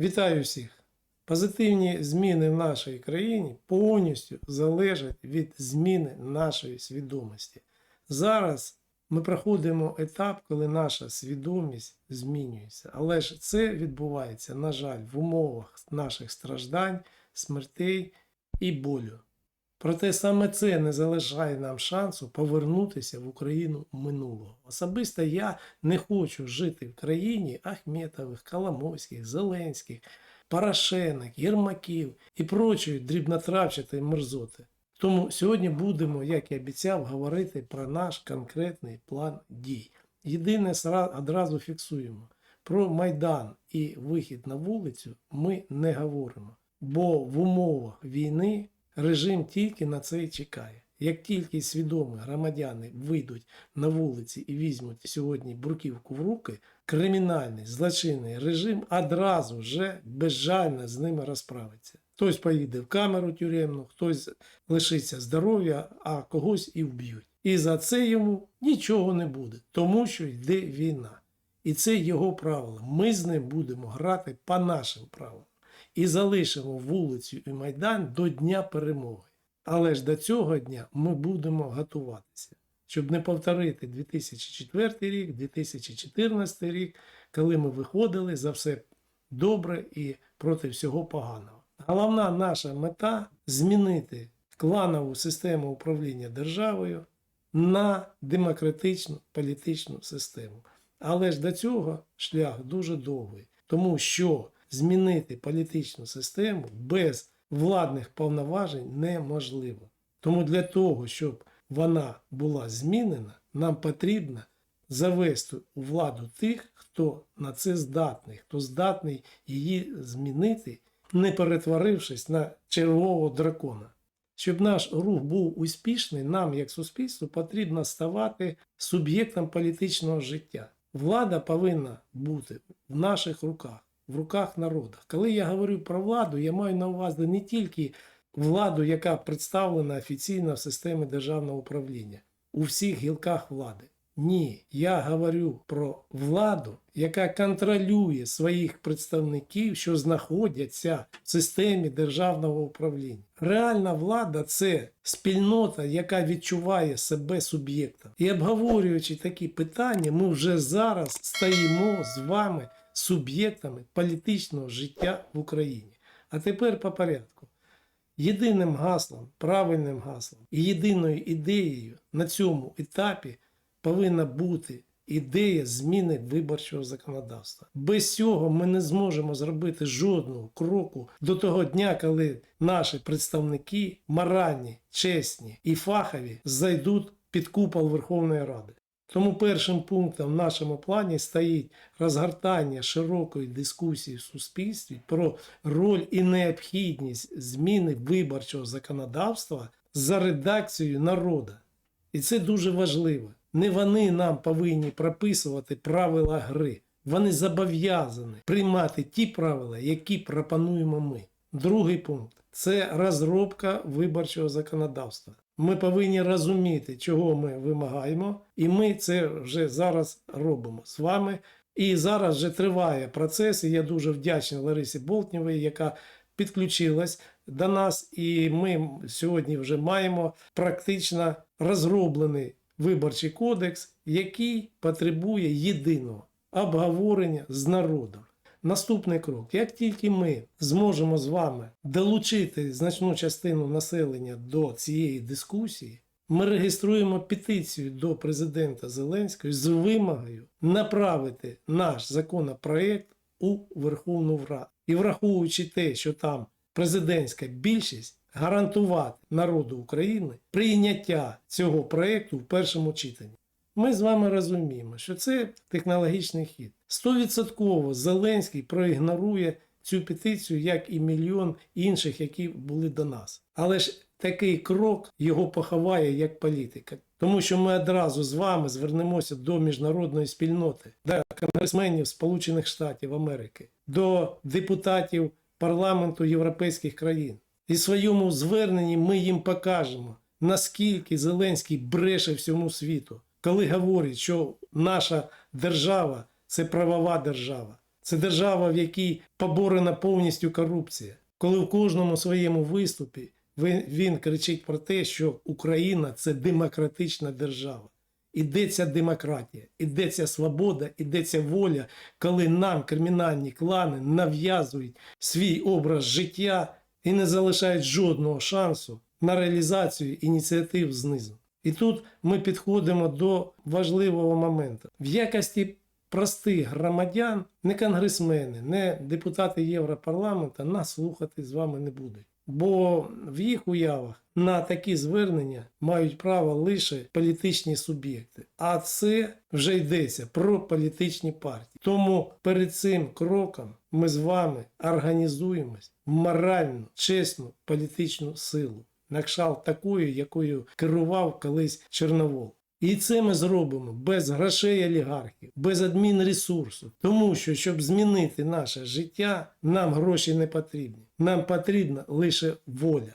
Вітаю всіх! Позитивні зміни в нашій країні повністю залежать від зміни нашої свідомості. Зараз ми проходимо етап, коли наша свідомість змінюється. Але ж це відбувається, на жаль, в умовах наших страждань, смертей і болю. Проте саме це не залишає нам шансу повернутися в Україну минулого. Особисто я не хочу жити в країні Ахметових, Коломойських, Зеленських, Порошенок, Єрмаків і прочої дрібнотравчатої мерзоти. Тому сьогодні будемо, як і обіцяв, говорити про наш конкретний план дій. Єдине одразу фіксуємо: про Майдан і вихід на вулицю ми не говоримо, бо в умовах війни режим тільки на це і чекає. Як тільки свідомі громадяни вийдуть на вулиці і візьмуть сьогодні бурківку в руки, кримінальний злочинний режим одразу вже безжально з ними розправиться. Хтось поїде в камеру тюремну, хтось лишиться здоров'я, а когось і вб'ють. І за це йому нічого не буде, тому що йде війна. І це його правило. Ми з ним будемо грати по нашим правилам і залишимо вулицю і майдан до Дня перемоги. Але ж до цього дня ми будемо готуватися, щоб не повторити 2004 рік, 2014 рік, коли ми виходили за все добре і проти всього поганого. Головна наша мета змінити кланову систему управління державою на демократичну політичну систему. Але ж до цього шлях дуже довгий, тому що змінити політичну систему без владних повноважень неможливо. Тому для того, щоб вона була змінена, нам потрібно завести у владу тих, хто на це здатний, хто здатний її змінити, не перетворившись на червового дракона. Щоб наш рух був успішний, нам, як суспільству, потрібно ставати суб'єктом політичного життя. Влада повинна бути в наших руках, в руках народу. Коли я говорю про владу, я маю на увазі не тільки владу, яка представлена офіційно в системі державного управління у всіх гілках влади. Ні, я говорю про владу, яка контролює своїх представників, що знаходяться в системі державного управління. Реальна влада це спільнота, яка відчуває себе суб'єктом. І обговорюючи такі питання, ми вже зараз стаємо з вами суб'єктами політичного життя в Україні. А тепер по порядку. Єдиним гаслом, правильним гаслом і єдиною ідеєю на цьому етапі повинна бути ідея зміни виборчого законодавства. Без цього ми не зможемо зробити жодного кроку до того дня, коли наші представники моральні, чесні і фахові зайдуть під купол Верховної Ради. Тому першим пунктом в нашому плані стоїть розгортання широкої дискусії в суспільстві про роль і необхідність зміни виборчого законодавства за редакцією народу. І це дуже важливо. Не вони нам повинні прописувати правила гри. Вони зобов'язані приймати ті правила, які пропонуємо ми. Другий пункт це розробка виборчого законодавства. Ми повинні розуміти, чого ми вимагаємо, і ми це вже зараз робимо з вами. І зараз вже триває процес. І я дуже вдячний Ларисі Болтнєвій, яка підключилась до нас, і ми сьогодні вже маємо практично розроблений виборчий кодекс, який потребує єдиного обговорення з народом. Наступний крок: як тільки ми зможемо з вами долучити значну частину населення до цієї дискусії, ми реєструємо петицію до президента Зеленського з вимогою направити наш законопроект у Верховну Раду. І враховуючи те, що там президентська більшість, гарантувати народу України прийняття цього проекту в першому читанні. Ми з вами розуміємо, що це технологічний хід. Стовідсотково Зеленський проігнорує цю петицію, як і мільйон інших, які були до нас. Але ж такий крок його поховає як політика. Тому що ми одразу з вами звернемося до міжнародної спільноти, до конгресменів Сполучених Штатів Америки, до депутатів парламенту європейських країн. І в своєму зверненні ми їм покажемо, наскільки Зеленський бреше всьому світу, коли говорить, що наша держава це правова держава, Це держава, в якій поборена повністю корупція. Коли в кожному своєму виступі він, кричить про те, що Україна це демократична держава. Ідеться демократія, ідеться свобода, ідеться воля, коли нам кримінальні клани нав'язують свій образ життя і не залишають жодного шансу на реалізацію ініціатив знизу. І тут ми підходимо до важливого моменту. В якості простих громадян, не конгресмени, не депутати Європарламенту нас слухати з вами не будуть. Бо в їх уявах на такі звернення мають право лише політичні суб'єкти. А це вже йдеться про політичні партії. Тому перед цим кроком ми з вами організуємось в моральну, чесну політичну силу. На кшталт такою, якою керував колись Чорновол. І це ми зробимо без грошей олігархів, без адмінресурсу. Тому що, щоб змінити наше життя, нам гроші не потрібні. Нам потрібна лише воля.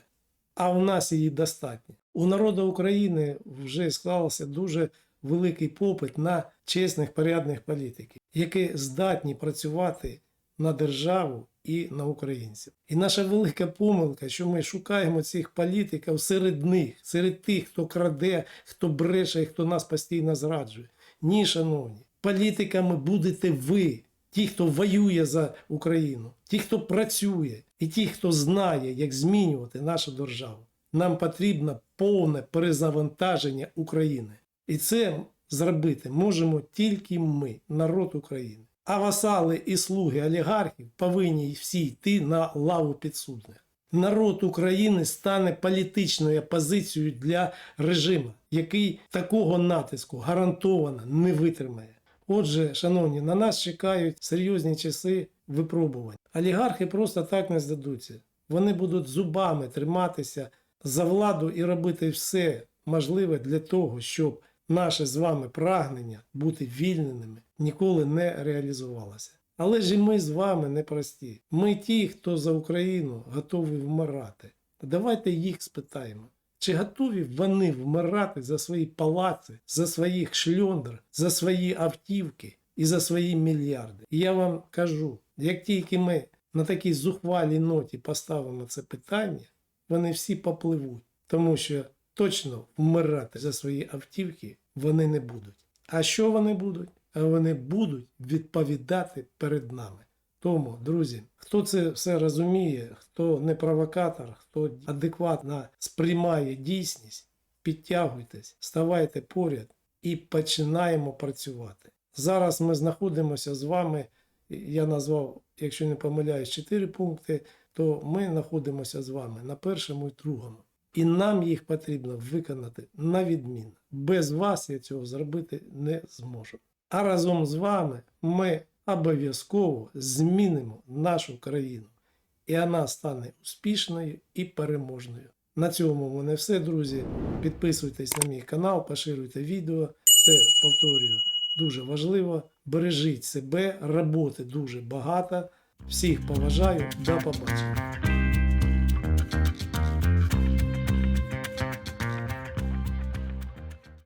А в нас її достатньо. У народу України вже склався дуже великий попит на чесних, порядних політиків, які здатні працювати на державу і на українців. І наша велика помилка, що ми шукаємо цих політиків серед них, серед тих, хто краде, хто бреше хто нас постійно зраджує. Ні, шановні, політиками будете ви, ті, хто воює за Україну, ті, хто працює, і ті, хто знає, як змінювати нашу державу. Нам потрібно повне перезавантаження України. І це зробити можемо тільки ми, народ України. А васали і слуги олігархів повинні всі йти на лаву підсудних. Народ України стане політичною опозицією для режиму, який такого натиску гарантовано не витримає. Отже, шановні, на нас чекають серйозні часи випробувань. Олігархи просто так не здадуться. Вони будуть зубами триматися за владу і робити все можливе для того, щоб наше з вами прагнення бути вільними ніколи не реалізувалося. Але ж і ми з вами не прості. Ми ті, хто за Україну готові вмирати. Давайте їх спитаємо. Чи готові вони вмирати за свої палаци, за своїх шльондр, за свої автівки і за свої мільярди? І я вам кажу, як тільки ми на такій зухвалій ноті поставимо це питання, вони всі попливуть, тому що точно вмирати за свої автівки вони не будуть. А що вони будуть? Вони будуть відповідати перед нами. Тому, друзі, хто це все розуміє, хто не провокатор, хто адекватно сприймає дійсність, підтягуйтесь, ставайте поряд і починаємо працювати. Зараз ми знаходимося з вами. Я назвав, якщо не помиляюсь, 4 пункти, то ми знаходимося з вами на першому і другому. І нам їх потрібно виконати на відмінно. Без вас я цього зробити не зможу. А разом з вами ми обов'язково змінимо нашу країну. І вона стане успішною і переможною. На цьому в мене все, друзі. Підписуйтесь на мій канал, поширюйте відео. Це повторюю дуже важливо. Бережіть себе, роботи дуже багато. Всіх поважаю, до побачення.